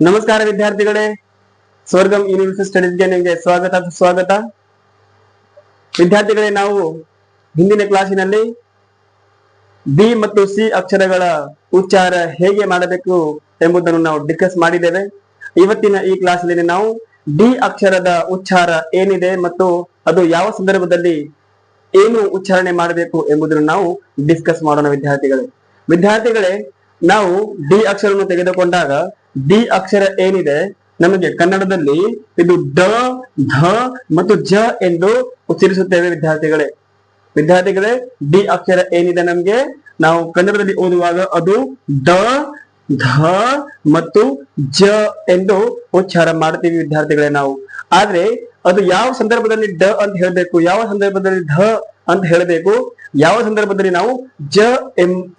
ನಮಸ್ಕಾರ ವಿದ್ಯಾರ್ಥಿಗಳೇ. ಸ್ವರ್ಗಂ ಯೂನಿವರ್ಸಿಟಿ ಸ್ಟಡೀಸ್ಗೆ ನಿಮಗೆ ಸ್ವಾಗತ ಸ್ವಾಗತ ವಿದ್ಯಾರ್ಥಿಗಳೇ, ನಾವು ಹಿಂದಿನ ಕ್ಲಾಸಿನಲ್ಲಿ ಬಿ ಮತ್ತು ಸಿ ಅಕ್ಷರಗಳ ಉಚ್ಚಾರ ಹೇಗೆ ಮಾಡಬೇಕು ಎಂಬುದನ್ನು ನಾವು ಡಿಸ್ಕಸ್ ಮಾಡಿದ್ದೇವೆ. ಇವತ್ತಿನ ಈ ಕ್ಲಾಸ್ನಲ್ಲಿ ನಾವು ಡಿ ಅಕ್ಷರದ ಉಚ್ಚಾರ ಏನಿದೆ ಮತ್ತು ಅದು ಯಾವ ಸಂದರ್ಭದಲ್ಲಿ ಏನು ಉಚ್ಚಾರಣೆ ಮಾಡಬೇಕು ಎಂಬುದನ್ನು ನಾವು ಡಿಸ್ಕಸ್ ಮಾಡೋಣ ವಿದ್ಯಾರ್ಥಿಗಳೇ. ವಿದ್ಯಾರ್ಥಿಗಳೇ, ನಾವು ಡಿ ಅಕ್ಷರವನ್ನು ತೆಗೆದುಕೊಂಡಾಗ ಡಿ ಅಕ್ಷರ ಏನಿದೆ? ನಮಗೆ ಕನ್ನಡದಲ್ಲಿ ಇದು ಡ, ಧ ಮತ್ತು ಜ ಎಂದು ಉಚ್ಚರಿಸುತ್ತೇವೆ ವಿದ್ಯಾರ್ಥಿಗಳೇ. ವಿದ್ಯಾರ್ಥಿಗಳೇ, ಡಿ ಅಕ್ಷರ ಏನಿದೆ ನಮ್ಗೆ? ನಾವು ಕನ್ನಡದಲ್ಲಿ ಓದುವಾಗ ಅದು ಡ, ಧ ಮತ್ತು ಜ ಎಂದು ಉಚ್ಚಾರ ಮಾಡ್ತೀವಿ ವಿದ್ಯಾರ್ಥಿಗಳೇ ನಾವು. ಆದ್ರೆ ಅದು ಯಾವ ಸಂದರ್ಭದಲ್ಲಿ ಡ ಅಂತ ಹೇಳಬೇಕು? ಯಾವ ಸಂದರ್ಭದಲ್ಲಿ ಧ ಅಂತ ಹೇಳಬೇಕು? ಯಾವ ಸಂದರ್ಭದಲ್ಲಿ ನಾವು ಜ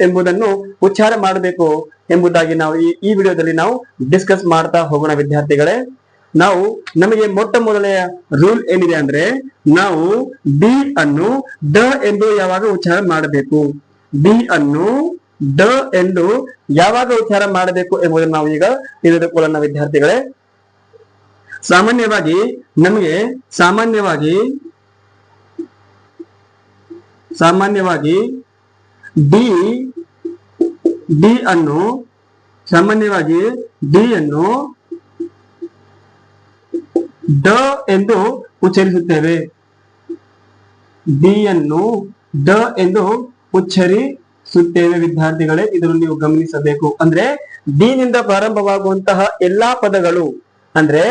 ಎಂಬುದನ್ನು ಉಚ್ಚಾರ ಮಾಡಬೇಕು? ಎಂಬುದಾಗಿ ನಾವು ಈ ಈ ವಿಡಿಯೋದಲ್ಲಿ ನಾವು ಡಿಸ್ಕಸ್ ಮಾಡ್ತಾ ಹೋಗೋಣ ವಿದ್ಯಾರ್ಥಿಗಳೇ. ನಾವು ನಮಗೆ ಮೊಟ್ಟ ಮೊದಲನೆಯ ರೂಲ್ ಏನಿದೆ ಅಂದ್ರೆ ನಾವು ಡಿ ಅನ್ನು ಡ ಎಂದು ಯಾವಾಗ ಉಚ್ಚಾರ ಮಾಡಬೇಕು? ಡಿ ಅನ್ನು ಡ ಎಂದು ಯಾವಾಗ ಉಚ್ಚಾರ ಮಾಡಬೇಕು ಎಂಬುದನ್ನು ನಾವು ಈಗ ತಿಳಿದುಕೊಳ್ಳೋಣ ವಿದ್ಯಾರ್ಥಿಗಳೇ. ಸಾಮಾನ್ಯವಾಗಿ ನಮಗೆ ಸಾಮಾನ್ಯವಾಗಿ ಸಾಮಾನ್ಯವಾಗಿ ಡಿ ಡಿ ಅನ್ನು ಸಾಮಾನ್ಯವಾಗಿ ಡಿ ಅನ್ನು ಡ ಎಂದು ಉಚ್ಚರಿಸುತ್ತೇವೆ. ಡಿ ಅನ್ನು ಡ ಎಂದು ಉಚ್ಚರಿಸುತ್ತೇವೆ ವಿದ್ಯಾರ್ಥಿಗಳೇ, ಇದನ್ನು ನೀವು ಗಮನಿಸಬೇಕು. ಅಂದ್ರೆ ಡಿ ನಿಂದ ಪ್ರಾರಂಭವಾಗುವಂತಹ ಎಲ್ಲಾ ಪದಗಳು, ಅಂದ್ರೆ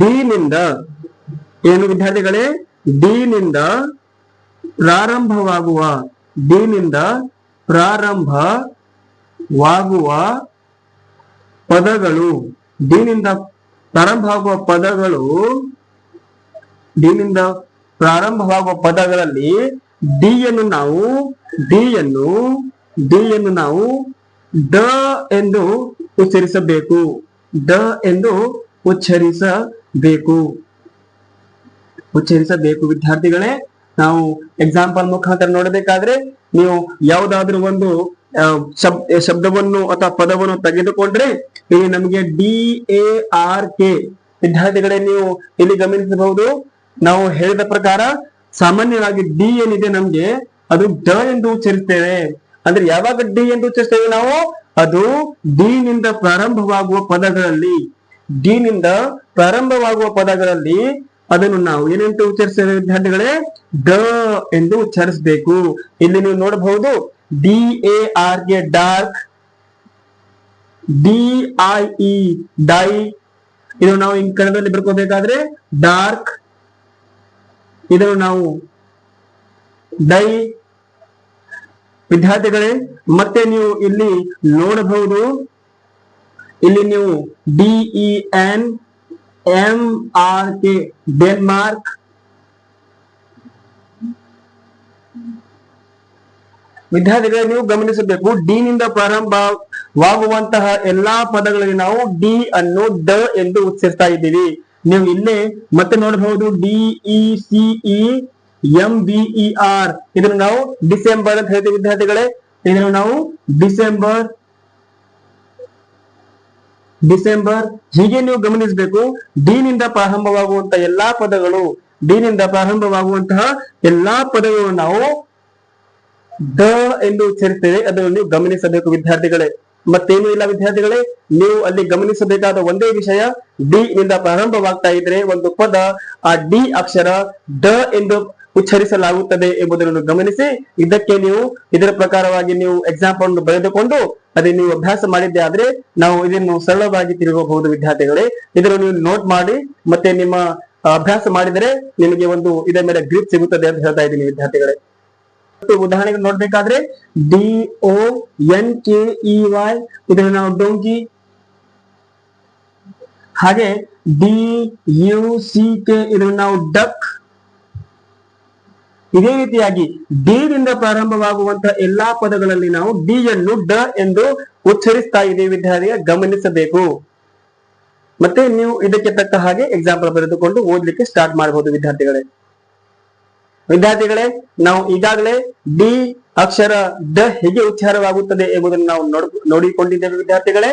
ಡಿ ನಿಂದ, ಏನು ವಿದ್ಯಾರ್ಥಿಗಳೇ? ಡಿ ನಿಂದ ಪ್ರಾರಂಭವಾಗುವ ಡಿ ನಿಂದ ಪ್ರಾರಂಭವಾಗುವ ಪದಗಳು. ಡಿ ನಿಂದ ಪ್ರಾರಂಭವಾಗುವ ಪದಗಳು ಡಿ ನಿಂದ ಪ್ರಾರಂಭವಾಗುವ ಪದಗಳಲ್ಲಿ ಡಿ ಯನ್ನು ನಾವು ಡಿ ಯನ್ನು ಡಿ ಯನ್ನು ನಾವು ಡ ಎಂದು ಉಚ್ಚರಿಸಬೇಕು. ಡ ಎಂದು ಉಚ್ಚರಿಸಬೇಕು. ಉಚ್ಚರಿಸಬೇಕು. ವಿದ್ಯಾರ್ಥಿಗಳೇ, ನಾವು ಎಕ್ಸಾಂಪಲ್ ಮುಖಾಂತರ ನೋಡಬೇಕಾದ್ರೆ ನೀವು ಯಾವುದಾದ್ರೂ ಒಂದು ಶಬ್ ಶಬ್ದವನ್ನು ಅಥವಾ ಪದವನ್ನು ತೆಗೆದುಕೊಂಡ್ರೆ ಇಲ್ಲಿ ನಮಗೆ ಡಿ ಎ ಆರ್ ಕೆ ವಿದ್ಯಾರ್ಥಿಗಳೇ ನೀವು ಇಲ್ಲಿ ಗಮನಿಸಬಹುದು. ನಾವು ಹೇಳಿದ ಪ್ರಕಾರ ಸಾಮಾನ್ಯವಾಗಿ ಡಿ ಏನಿದೆ ನಮ್ಗೆ ಅದು ಡ ಎಂದು ಉಚ್ಚರಿಸ್ತೇವೆ. ಅಂದ್ರೆ ಯಾವಾಗ ಡಿ ಎಂದು ಉಚ್ಚರಿಸ್ತೇವೆ ನಾವು? ಅದು ಡಿ ನಿಂದ ಪ್ರಾರಂಭವಾಗುವ ಪದಗಳಲ್ಲಿ. ಡಿ ನಿಂದ ಪ್ರಾರಂಭವಾಗುವ ಪದಗಳಲ್ಲಿ ಅದನ್ನು ನಾವು ಏನಂತ ಉಚ್ಚರಿಸ್ತೇವೆ ವಿದ್ಯಾರ್ಥಿಗಳೇ? ಡ ಎಂದು ಉಚ್ಚರಿಸಬೇಕು. ಇಲ್ಲಿ ನೀವು ನೋಡಬಹುದು D A ಆರ್ಗೆ dark D I E die ಇದು ನಾವು ಇನ್ ಕನ್ನಡದಲ್ಲಿ ಬರ್ಕೋಬೇಕಾದ್ರೆ ಡಾರ್ಕ್ ಇದನ್ನು ನಾವು ಡೈ ವಿದ್ಯಾರ್ಥಿಗಳೇ, ಮತ್ತೆ ನೀವು ಇಲ್ಲಿ ನೋಡಬಹುದು. ಇಲ್ಲಿ ನೀವು D E N M R K Denmark ವಿದ್ಯಾರ್ಥಿಗಳೇ ನೀವು ಗಮನಿಸಬೇಕು. ಡಿ ನಿಂದ ಪ್ರಾರಂಭವಾಗುವಂತಹ ಎಲ್ಲಾ ಪದಗಳಲ್ಲಿ ನಾವು ಡಿ ಅನ್ನು ಡ ಎಂದು ಉಚ್ಚರಿಸ್ತಾ ಇದ್ದೀವಿ. ನೀವು ಇಲ್ಲೇ ಮತ್ತೆ ನೋಡಬಹುದು D, E, C, E, M, B, E, R. ಇದನ್ನು ನಾವು ಡಿಸೆಂಬರ್ ಅಂತ ಹೇಳ್ತೀವಿ ವಿದ್ಯಾರ್ಥಿಗಳೇ. ಇದನ್ನು ನಾವು ಡಿಸೆಂಬರ್ ಡಿಸೆಂಬರ್ ಹೀಗೆ ನೀವು ಗಮನಿಸಬೇಕು. ಡಿ ನಿಂದ ಪ್ರಾರಂಭವಾಗುವಂತಹ ಎಲ್ಲಾ ಪದಗಳು ಡಿ ನಿಂದ ಪ್ರಾರಂಭವಾಗುವಂತಹ ಎಲ್ಲಾ ಪದಗಳು ನಾವು ದ ಎಂದು ಉಚ್ಚರಿಸ್ತೇವೆ ಅದನ್ನು ನೀವು ಗಮನಿಸಬೇಕು ವಿದ್ಯಾರ್ಥಿಗಳೇ. ಮತ್ತೇನು ಇಲ್ಲ ವಿದ್ಯಾರ್ಥಿಗಳೇ. ನೀವು ಅಲ್ಲಿ ಗಮನಿಸಬೇಕಾದ ಒಂದೇ ವಿಷಯ, ಡಿ ನಿಂದ ಪ್ರಾರಂಭವಾಗ್ತಾ ಇದ್ರೆ ಒಂದು ಪದ, ಆ ಡಿ ಅಕ್ಷರ ಡ ಎಂದು ಉಚ್ಚರಿಸಲಾಗುತ್ತದೆ ಎಂಬುದನ್ನು ಗಮನಿಸಿ. ಇದಕ್ಕೆ ನೀವು, ಇದರ ಪ್ರಕಾರವಾಗಿ ನೀವು ಎಕ್ಸಾಂಪಲ್ ಅನ್ನು ಬರೆದುಕೊಂಡು ಅದೇ ನೀವು ಅಭ್ಯಾಸ ಮಾಡಿದ್ದೆ ಆದ್ರೆ ನಾವು ಇದನ್ನು ಸರಳವಾಗಿ ತಿರುಗಬಹುದು ವಿದ್ಯಾರ್ಥಿಗಳೇ. ಇದನ್ನು ನೀವು ನೋಟ್ ಮಾಡಿ, ಮತ್ತೆ ನಿಮ್ಮ ಅಭ್ಯಾಸ ಮಾಡಿದರೆ ನಿಮಗೆ ಒಂದು ಇದರ ಮೇಲೆ ಗ್ರಿಪ್ ಸಿಗುತ್ತದೆ ಅಂತ ಹೇಳ್ತಾ ಇದ್ದೀನಿ ವಿದ್ಯಾರ್ಥಿಗಳೇ. ಉದಾಹರಣೆಗೆ ನೋಡ್ಬೇಕಾದ್ರೆ D O N K E Y ಇದನ್ನು ನಾವು ಡೋಂಕಿ. ಹಾಗೆ ಡಿ ಯು ಸಿ ಕೆ ಇದನ್ನು ನಾವು ಡಕ್. ಇದೇ ರೀತಿಯಾಗಿ ಡಿ ದಿಂದ ಪ್ರಾರಂಭವಾಗುವಂತಹ ಎಲ್ಲಾ ಪದಗಳಲ್ಲಿ ನಾವು ಡಿ ಯನ್ನು ಡ ಎಂದು ಉಚ್ಚರಿಸ್ತಾ ಇದೆ ವಿದ್ಯಾರ್ಥಿಯ ಗಮನಿಸಬೇಕು. ಮತ್ತೆ ನೀವು ಇದಕ್ಕೆ ತಕ್ಕ ಹಾಗೆ ಎಕ್ಸಾಂಪಲ್ ಬರೆದುಕೊಂಡು ಓದ್ಲಿಕ್ಕೆ ಸ್ಟಾರ್ಟ್ ಮಾಡಬಹುದು ವಿದ್ಯಾರ್ಥಿಗಳೇ. ವಿದ್ಯಾರ್ಥಿಗಳೇ, ನಾವು ಈಗಾಗಲೇ ಡಿ ಅಕ್ಷರ ಡ ಹೇಗೆ ಉಚ್ಚಾರವಾಗುತ್ತದೆ ಎಂಬುದನ್ನು ನಾವು ನೋಡ್, ನೋಡಿಕೊಂಡಿದ್ದೇವೆ ವಿದ್ಯಾರ್ಥಿಗಳೇ.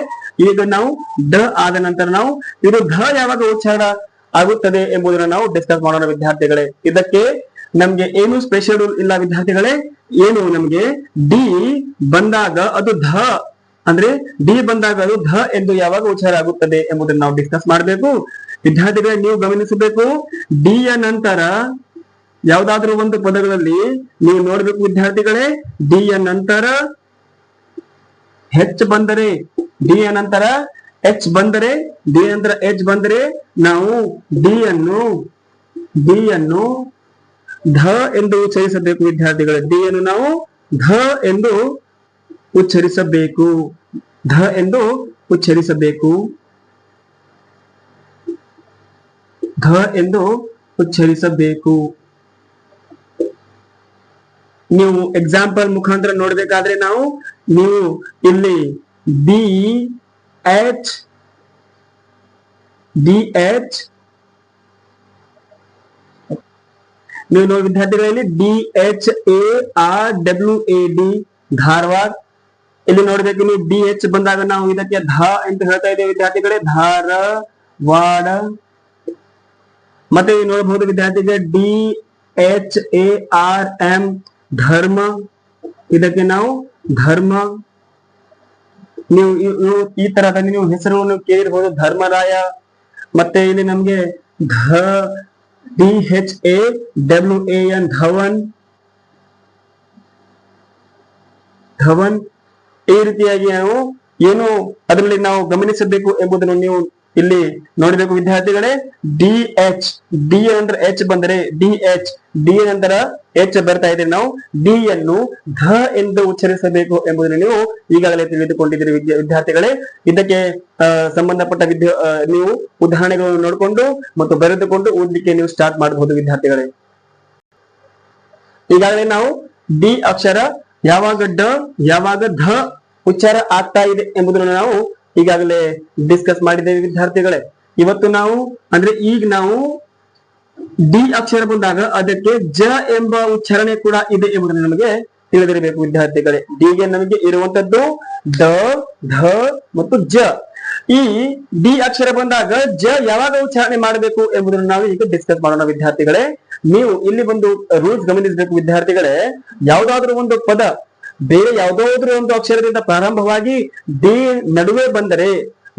ಈಗ ನಾವು ಡ ಆದ ನಂತರ ನಾವು ಇದು ಧ ಯಾವಾಗ ಉಚ್ಚಾರ ಆಗುತ್ತದೆ ಎಂಬುದನ್ನು ನಾವು ಡಿಸ್ಕಸ್ ಮಾಡೋಣ ವಿದ್ಯಾರ್ಥಿಗಳೇ. ಇದಕ್ಕೆ ನಮ್ಗೆ ಏನು ಸ್ಪೆಷಲ್ ರೂಲ್ ಇಲ್ಲ ವಿದ್ಯಾರ್ಥಿಗಳೇ. ಏನು ನಮ್ಗೆ ಡಿ ಬಂದಾಗ ಅದು ಧ, ಅಂದ್ರೆ ಡಿ ಬಂದಾಗ ಅದು ಧ ಎಂದು ಯಾವಾಗ ಉಚ್ಚಾರ ಆಗುತ್ತದೆ ಎಂಬುದನ್ನು ನಾವು ಡಿಸ್ಕಸ್ ಮಾಡಬೇಕು. ವಿದ್ಯಾರ್ಥಿಗಳೇ, ನೀವು ಗಮನಿಸಬೇಕು. ಡಿ ಯ ನಂತರ ಯಾವ್ದಾದ್ರೂ ಒಂದು ಪದಗಳಲ್ಲಿ ನೀವು ನೋಡ್ಬೇಕು ವಿದ್ಯಾರ್ಥಿಗಳೇ ಡಿ ಯ ನಂತರ ಹೆಚ್ ಬಂದರೆ ಡಿ ಯ ನಂತರ ಎಚ್ ಬಂದರೆ ಡಿ ನಂತರ ಎಚ್ ಬಂದರೆ ನಾವು ಡಿ ಅನ್ನು ಡಿ ಅನ್ನು ಧ ಎಂದು ಉಚ್ಚರಿಸಬೇಕು ವಿದ್ಯಾರ್ಥಿಗಳೇ. ಡಿ ಅನ್ನು ನಾವು ಧ ಎಂದು ಉಚ್ಚರಿಸಬೇಕು. ಧ ಎಂದು ಉಚ್ಚರಿಸಬೇಕು. ಧ ಎಂದು ಉಚ್ಚರಿಸಬೇಕು. ನೀವು ಎಕ್ಸಾಂಪಲ್ ಮುಖಾಂತರ ನೋಡ್ಬೇಕಾದ್ರೆ ನಾವು ನೀವು ಇಲ್ಲಿ ಬಿ ಎಚ್ ಡಿ ಎಚ್ ನೀವು ನೋಡಿ ವಿದ್ಯಾರ್ಥಿಗಳಲ್ಲಿ D H A R W A D Dharwad. ಇಲ್ಲಿ ನೋಡ್ಬೇಕು ನೀವು ಡಿ ಎಚ್ ಬಂದಾಗ ನಾವು ಇದಕ್ಕೆ ಧ ಅಂತ ಹೇಳ್ತಾ ಇದ್ದೇವೆ. ವಿದ್ಯಾರ್ಥಿಗಳೇ ಧಾರವಾಡ. ಮತ್ತೆ ನೋಡಬಹುದು ವಿದ್ಯಾರ್ಥಿಗಳೇ D H A R M ಧರ್ಮ. ಇದಕ್ಕೆ ನಾವು ಧರ್ಮ. ನೀವು ಈ ತರದಲ್ಲಿ ನೀವು ಹೆಸರುಗಳನ್ನು ಕೇಳಿರ್ಬೋದು, ಧರ್ಮರಾಯ. ಮತ್ತೆ ಇಲ್ಲಿ ನಮ್ಗೆ ಧ D H A, W, A, N, Dhawan. Dhawan. ಈ ರೀತಿಯಾಗಿ ನಾವು ಏನು ಅದರಲ್ಲಿ ನಾವು ಗಮನಿಸಬೇಕು ಎಂಬುದನ್ನು ನೀವು ಇಲ್ಲಿ ನೋಡಬೇಕು ವಿದ್ಯಾರ್ಥಿಗಳೇ ಡಿ ಎಚ್ ಡಿ ನಂತರ ಎಚ್ ಬಂದರೆ ಡಿ ಎಚ್ ಡಿ ನಂತರ ಎಚ್ ಬರ್ತಾ ಇದೆ. ನಾವು ಡಿ ಅನ್ನು ಧ ಎಂದು ಉಚ್ಚರಿಸಬೇಕು ಎಂಬುದನ್ನು ನೀವು ಈಗಾಗಲೇ ತಿಳಿದುಕೊಂಡಿದ್ದೀರಿ ವಿದ್ಯಾರ್ಥಿಗಳೇ. ಇದಕ್ಕೆ ಸಂಬಂಧಪಟ್ಟ ನೀವು ಉದಾಹರಣೆಗಳನ್ನು ನೋಡಿಕೊಂಡು ಮತ್ತು ಬರೆದುಕೊಂಡು ಓದಲಿಕ್ಕೆ ನೀವು ಸ್ಟಾರ್ಟ್ ಮಾಡಬಹುದು ವಿದ್ಯಾರ್ಥಿಗಳೇ. ಈಗಾಗಲೇ ನಾವು ಡಿ ಅಕ್ಷರ ಯಾವಾಗ ಡ, ಯಾವಾಗ ಧ ಉಚ್ಚಾರ ಆಗ್ತಾ ಇದೆ ಎಂಬುದನ್ನು ನಾವು ಈಗಾಗಲೇ ಡಿಸ್ಕಸ್ ಮಾಡಿದ್ದೇವೆ ವಿದ್ಯಾರ್ಥಿಗಳೇ. ಇವತ್ತು ನಾವು, ಅಂದ್ರೆ ಈಗ ನಾವು ಡಿ ಅಕ್ಷರ ಬಂದಾಗ ಅದಕ್ಕೆ ಜ ಎಂಬ ಉಚ್ಚಾರಣೆ ಕೂಡ ಇದೆ ಎಂಬುದನ್ನು ನಮಗೆ ತಿಳಿದಿರಬೇಕು ವಿದ್ಯಾರ್ಥಿಗಳೇ. ಡಿಗೆ ನಮಗೆ ಇರುವಂತದ್ದು ಡ ಧ ಮತ್ತು ಜ. ಈ ಡಿ ಅಕ್ಷರ ಬಂದಾಗ ಜ ಯಾವಾಗ ಉಚ್ಚಾರಣೆ ಮಾಡಬೇಕು ಎಂಬುದನ್ನು ನಾವು ಈಗ ಡಿಸ್ಕಸ್ ಮಾಡೋಣ ವಿದ್ಯಾರ್ಥಿಗಳೇ. ನೀವು ಇಲ್ಲಿ ಒಂದು ರೂಲ್ಸ್ ಗಮನಿಸಬೇಕು ವಿದ್ಯಾರ್ಥಿಗಳೇ. ಯಾವ್ದಾದ್ರು ಒಂದು ಪದ ಬೇರೆ ಯಾವುದಾದ್ರೂ ಒಂದು ಅಕ್ಷರದಿಂದ ಪ್ರಾರಂಭವಾಗಿ ಡಿ ನಡುವೆ ಬಂದರೆ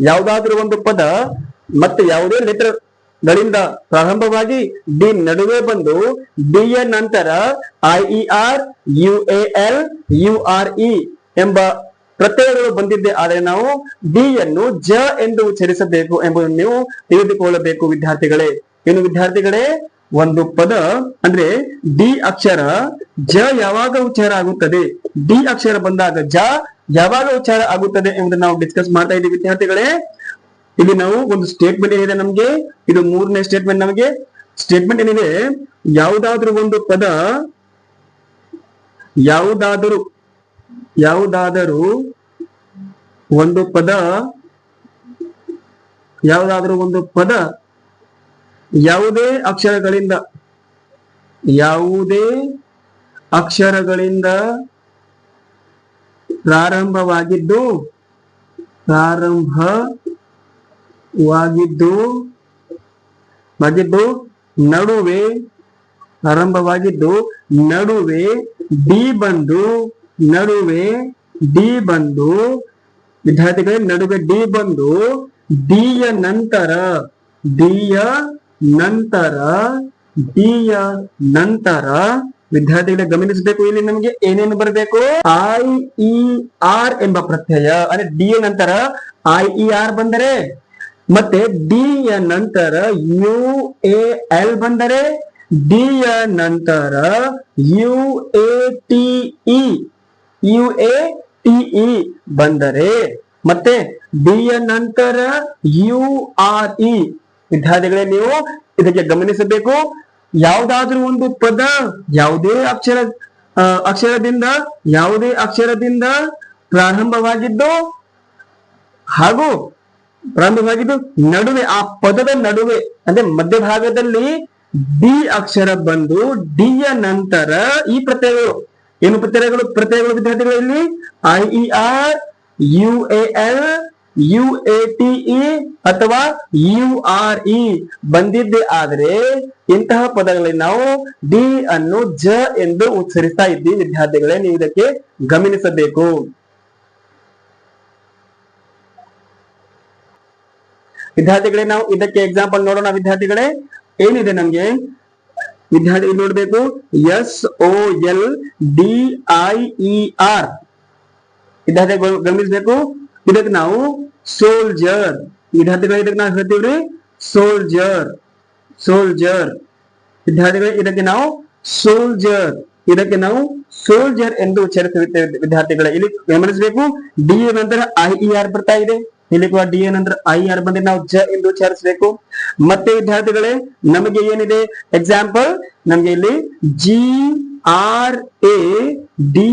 ಯಾವುದಾದ್ರೂ ಒಂದು ಪದ ಮತ್ತೆ ಯಾವುದೇ ಲೆಟರ್ ಗಳಿಂದ ಪ್ರಾರಂಭವಾಗಿ ಡಿ ನಡುವೆ ಬಂದು ಡಿ ಯ ನಂತರ I E R U A L U R E ಎಂಬ ಪ್ರತ್ಯಯಗಳು ಬಂದಿದ್ದೆ ಆದರೆ ನಾವು ಡಿ ಯನ್ನು ಜ ಎಂದು ಉಚ್ಚರಿಸಬೇಕು ಎಂಬುದನ್ನು ನೀವು ತಿಳಿದುಕೊಳ್ಳಬೇಕು ವಿದ್ಯಾರ್ಥಿಗಳೇ. ಇನ್ನು ವಿದ್ಯಾರ್ಥಿಗಳೇ? ಒಂದು ಪದ ಅಂದ್ರೆ ಡಿ ಅಕ್ಷರ ಜ ಯಾವಾಗ ಉಚ್ಚಾರ ಆಗುತ್ತದೆ? ಡಿ ಅಕ್ಷರ ಬಂದಾಗ ಜ ಯಾವಾಗ ಉಚ್ಚಾರ ಆಗುತ್ತದೆ ಎಂಬುದನ್ನು ನಾವು ಡಿಸ್ಕಸ್ ಮಾಡ್ತಾ ಇದ್ದೀವಿ ವಿದ್ಯಾರ್ಥಿಗಳೇ. ಇಲ್ಲಿ ನಾವು ಒಂದು ಸ್ಟೇಟ್ಮೆಂಟ್ ಏನಿದೆ ನಮಗೆ? ಇದು ಮೂರನೇ ಸ್ಟೇಟ್ಮೆಂಟ್ ನಮಗೆ. ಸ್ಟೇಟ್ಮೆಂಟ್ ಏನಿದೆ? ಯಾವುದಾದ್ರೂ ಒಂದು ಪದ ಯಾವುದಾದರೂ ಯಾವುದಾದರೂ ಒಂದು ಪದ, ಯಾವುದಾದ್ರೂ ಒಂದು ಪದ ಯಾವುದೇ ಅಕ್ಷರಗಳಿಂದ ಯಾವುದೇ ಅಕ್ಷರಗಳಿಂದ ಪ್ರಾರಂಭವಾಗಿದ್ದು ಪ್ರಾರಂಭವಾಗಿದ್ದು, ಆಗಿದ್ದು, ನಡುವೆ ಪ್ರಾರಂಭವಾಗಿದ್ದು, ನಡುವೆ ಡಿ ಬಂದು, ನಡುವೆ ಡಿ ಬಂದು, ವಿದ್ಯಾರ್ಥಿಗಳ, ನಡುವೆ ಡಿ ಬಂದು ಡಿಯ ನಂತರ, ಡಿ ಯ ನಂತರ ಡಿ ಯ ನಂತರ, ವಿದ್ಯಾರ್ಥಿಗಳೇ ಗಮನಿಸಬೇಕು ಇಲ್ಲಿ ನಮಗೆ ಏನೇನು ಬರಬೇಕು? ಐ ಇ ಆರ್ ಎಂಬ ಪ್ರತ್ಯಯ. ಅಂದ್ರೆ ಡಿ ಯ ನಂತರ ಐ ಇ ಆರ್ ಬಂದರೆ? ಮತ್ತೆ ಡಿ ಯ ನಂತರ ಯು ಎ ಎಲ್ ಬಂದರೆ? ಡಿ ಯ ನಂತರ U A T E U A T E ಬಂದರೆ? ಮತ್ತೆ ಡಿ ಯ ನಂತರ ಯು ಆರ್ ಇ ವಿದ್ಯಾರ್ಥಿಗಳೇ ನೀವು ಇದಕ್ಕೆ ಗಮನಿಸಬೇಕು. ಯಾವುದಾದ್ರೂ ಒಂದು ಪದ ಯಾವುದೇ ಅಕ್ಷರ ಅಕ್ಷರದಿಂದ, ಯಾವುದೇ ಅಕ್ಷರದಿಂದ ಪ್ರಾರಂಭವಾಗಿದ್ದು ಹಾಗೂ ಪ್ರಾರಂಭವಾಗಿದ್ದು ನಡುವೆ, ಆ ಪದದ ನಡುವೆ, ಅಂದ್ರೆ ಮಧ್ಯಭಾಗದಲ್ಲಿ ಡಿ ಅಕ್ಷರ ಬಂದು ಡಿ ಯ ನಂತರ ಈ ಪ್ರತ್ಯಯಗಳು. ಏನು ಪ್ರತ್ಯಯಗಳು? ಪ್ರತ್ಯಯಗಳು ವಿದ್ಯಾರ್ಥಿಗಳು ಇಲ್ಲಿ. I, E, R, U L U A T E ಅಥವಾ ಯು ಆರ್ ಇ ಬಂದಿದ್ದೆ ಆದ್ರೆ ಇಂತಹ ಪದಗಳಲ್ಲಿ ನಾವು ಡಿ ಅನ್ನು ಜ ಎಂದು ಉಚ್ಚರಿಸ್ತಾ ಇದ್ದೀವಿ. ವಿದ್ಯಾರ್ಥಿಗಳೇ, ನೀವು ಇದಕ್ಕೆ ಗಮನಿಸಬೇಕು. ವಿದ್ಯಾರ್ಥಿಗಳೇ, ನಾವು ಇದಕ್ಕೆ ಎಕ್ಸಾಂಪಲ್ ನೋಡೋಣ ವಿದ್ಯಾರ್ಥಿಗಳೇ. ಏನಿದೆ ನಮ್ಗೆ? ವಿದ್ಯಾರ್ಥಿ ನೋಡ್ಬೇಕು. S O L D I E R ವಿದ್ಯಾರ್ಥಿಗಳು ಗಮನಿಸಬೇಕು. ಇದಕ್ಕೆ ನಾವು ಸೋಲ್ಜರ್ ವಿದ್ಯಾರ್ಥಿಗಳ ಇದಕ್ಕೆ ನಾವು ಹೇಳ್ತೀವ್ರಿ? ಸೋಲ್ಜರ್ ಸೋಲ್ಜರ್ ವಿದ್ಯಾರ್ಥಿಗಳ ಇದಕ್ಕೆ ನಾವು ಸೋಲ್ಜರ್ ಇದಕ್ಕೆ ನಾವು ಸೋಲ್ಜರ್ ಎಂದು ಉಚ್ಚರಿಸುತ್ತೇವೆ ವಿದ್ಯಾರ್ಥಿಗಳ. ಇಲ್ಲಿ ಗಮನಿಸಬೇಕು. ಡಿ ಎ ನಂತರ ಐ ಇ ಆರ್ ಬರ್ತಾ ಇದೆ. ಇಲ್ಲಿ ಕೂಡ ಡಿ ಎ ನಂತರ ಐ ಆರ್ ಬಂದ್ರೆ ನಾವು ಜ ಎಂದು ಉಚ್ಚರಿಸಬೇಕು. ಮತ್ತೆ ವಿದ್ಯಾರ್ಥಿಗಳೇ, ನಮಗೆ ಏನಿದೆ? ಎಕ್ಸಾಂಪಲ್ ನಮಗೆ ಇಲ್ಲಿ G R A D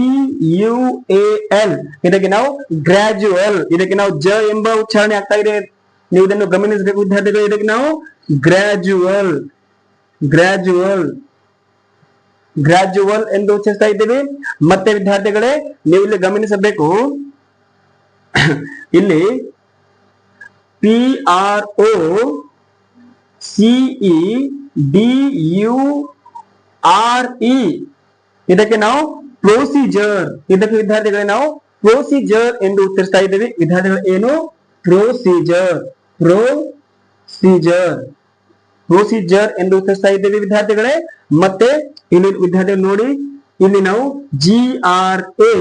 U A L ಇದಕ್ಕೆ ನಾವು ಗ್ರಾಜುಯಲ್ ಇದಕ್ಕೆ ನಾವು ಜ ಎಂಬ ಉಚ್ಚಾರಣೆ ಆಗ್ತಾ ಇದೆ. ನೀವು ಇದನ್ನು ಗಮನಿಸಬೇಕು, ವಿದ್ಯಾರ್ಥಿಗಳು. ಇದಕ್ಕೆ ನಾವು ಗ್ರಾಜುಯಲ್ ಗ್ರಾಜುಯಲ್ ಗ್ರಾಜುವಲ್ ಎಂದು ಉಚ್ಚರಿಸ್ತಾ ಇದ್ದೇವೆ. ಮತ್ತೆ ವಿದ್ಯಾರ್ಥಿಗಳೇ, ನೀವು ಇಲ್ಲಿ ಗಮನಿಸಬೇಕು. ಇಲ್ಲಿ P R O C E D U R E ಇದಕ್ಕೆ ನಾವು ಪ್ರೊಸೀಜರ್ ಇದಕ್ಕೆ ವಿದ್ಯಾರ್ಥಿಗಳೇ ನಾವು ಪ್ರೊಸೀಜರ್ ಎಂದು ಉತ್ತರಿಸ್ತಾ ಇದ್ದೇವೆ. ವಿದ್ಯಾರ್ಥಿಗಳು ಏನು? ಪ್ರೊಸೀಜರ್ ಪ್ರೊಸೀಜರ್ ಪ್ರೊಸೀಜರ್ ಎಂದು ಉತ್ತರಿಸ್ತಾ ಇದ್ದೇವೆ ವಿದ್ಯಾರ್ಥಿಗಳೇ. ಮತ್ತೆ ಇಲ್ಲಿ ವಿದ್ಯಾರ್ಥಿಗಳು ನೋಡಿ, ಇಲ್ಲಿ ನಾವು G R A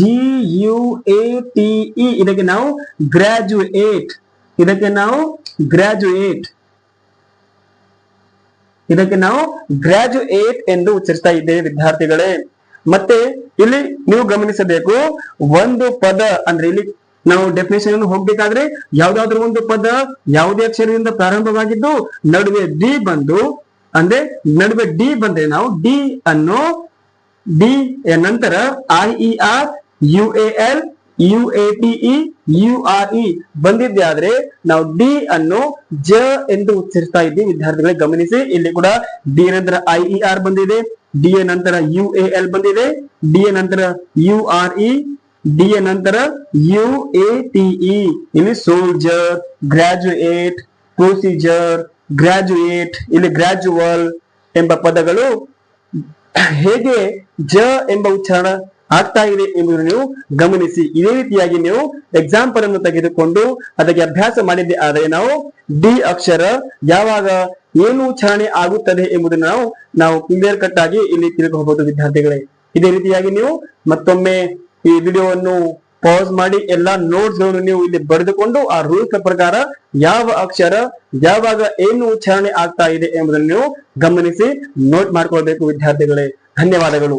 G U A T E ಇದಕ್ಕೆ ನಾವು ಗ್ರಾಜುಯೇಟ್ ಇದಕ್ಕೆ ನಾವು ಗ್ರಾಜುಯೇಟ್ ಇದಕ್ಕೆ ನಾವು ಗ್ರಾಜುಯೇಟ್ ಎಂದು ಉಚ್ಚರಿಸ್ತಾ ಇದ್ದೇವೆ, ವಿದ್ಯಾರ್ಥಿಗಳೇ. ಮತ್ತೆ ಇಲ್ಲಿ ನೀವು ಗಮನಿಸಬೇಕು, ಒಂದು ಪದ ಅಂದ್ರೆ ಇಲ್ಲಿ ನಾವು ಡೆಫಿನೇಷನ್ ಹೋಗ್ಬೇಕಾದ್ರೆ ಯಾವ್ದಾದ್ರು ಒಂದು ಪದ ಯಾವುದೇ ಅಕ್ಷರದಿಂದ ಪ್ರಾರಂಭವಾಗಿದ್ದು ನಡುವೆ ಡಿ ಬಂದು, ಅಂದ್ರೆ ನಡುವೆ ಡಿ ಬಂದ್ರೆ ನಾವು ಡಿ ಅನ್ನು ಡಿ ನಂತರ I E R U L U A T U R E ಬಂದಿದ್ದೆ ಆದ್ರೆ ನಾವು ಡಿ ಅನ್ನು ಜ ಎಂದು ಉಚ್ಚರಿಸ್ತಾ ಇದ್ದೀವಿ. ವಿದ್ಯಾರ್ಥಿಗಳಿಗೆ ಗಮನಿಸಿ, ಇಲ್ಲಿ ಕೂಡ ಡಿ ನಂತರ ಐ ಇ ಆರ್ ಬಂದಿದೆ ಡಿ ಎ ನಂತರ ಯು ಎ ಎಲ್ ಬಂದಿದೆ ಡಿ ಎ ನಂತರ U R E D A ನಂತರ ಯು ಎ ಟಿ ಇಲ್ಲಿ ಸೋಲ್ಜರ್ ಗ್ರಾಜುಯೇಟ್ ಪ್ರೊಸೀಜರ್ ಗ್ರಾಜುಯೇಟ್ ಇಲ್ಲಿ ಗ್ರಾಜುವಲ್ ಎಂಬ ಪದಗಳು ಹೇಗೆ ಜ ಎಂಬ ಉಚ್ಚಾರಣ ಆಗ್ತಾ ಇದೆ ಎಂಬುದನ್ನು ನೀವು ಗಮನಿಸಿ. ಇದೇ ರೀತಿಯಾಗಿ ನೀವು ಎಕ್ಸಾಂಪಲ್ ಅನ್ನು ತೆಗೆದುಕೊಂಡು ಅದಕ್ಕೆ ಅಭ್ಯಾಸ ಮಾಡಿದ್ದೆ ಆದರೆ ನಾವು ಡಿ ಅಕ್ಷರ ಯಾವಾಗ ಏನು ಉಚ್ಚಾರಣೆ ಆಗುತ್ತದೆ ಎಂಬುದನ್ನು ನಾವು ನಾವು ಕ್ಲಿಯರ್ ಕಟ್ ಆಗಿ ಇಲ್ಲಿ ತಿಳ್ಕೋಬಹುದು ವಿದ್ಯಾರ್ಥಿಗಳೇ. ಇದೇ ರೀತಿಯಾಗಿ ನೀವು ಮತ್ತೊಮ್ಮೆ ಈ ವಿಡಿಯೋವನ್ನು ಪಾಸ್ ಮಾಡಿ, ಎಲ್ಲಾ ನೋಟ್ಸ್ಗಳನ್ನು ನೀವು ಇಲ್ಲಿ ಬರೆದುಕೊಂಡು ಆ ರೂಲ್ಸ್ ಪ್ರಕಾರ ಯಾವ ಅಕ್ಷರ ಯಾವಾಗ ಏನು ಉಚ್ಚಾರಣೆ ಆಗ್ತಾ ಇದೆ ಎಂಬುದನ್ನು ನೀವು ಗಮನಿಸಿ ನೋಟ್ ಮಾಡ್ಕೊಳ್ಬೇಕು ವಿದ್ಯಾರ್ಥಿಗಳೇ. ಧನ್ಯವಾದಗಳು.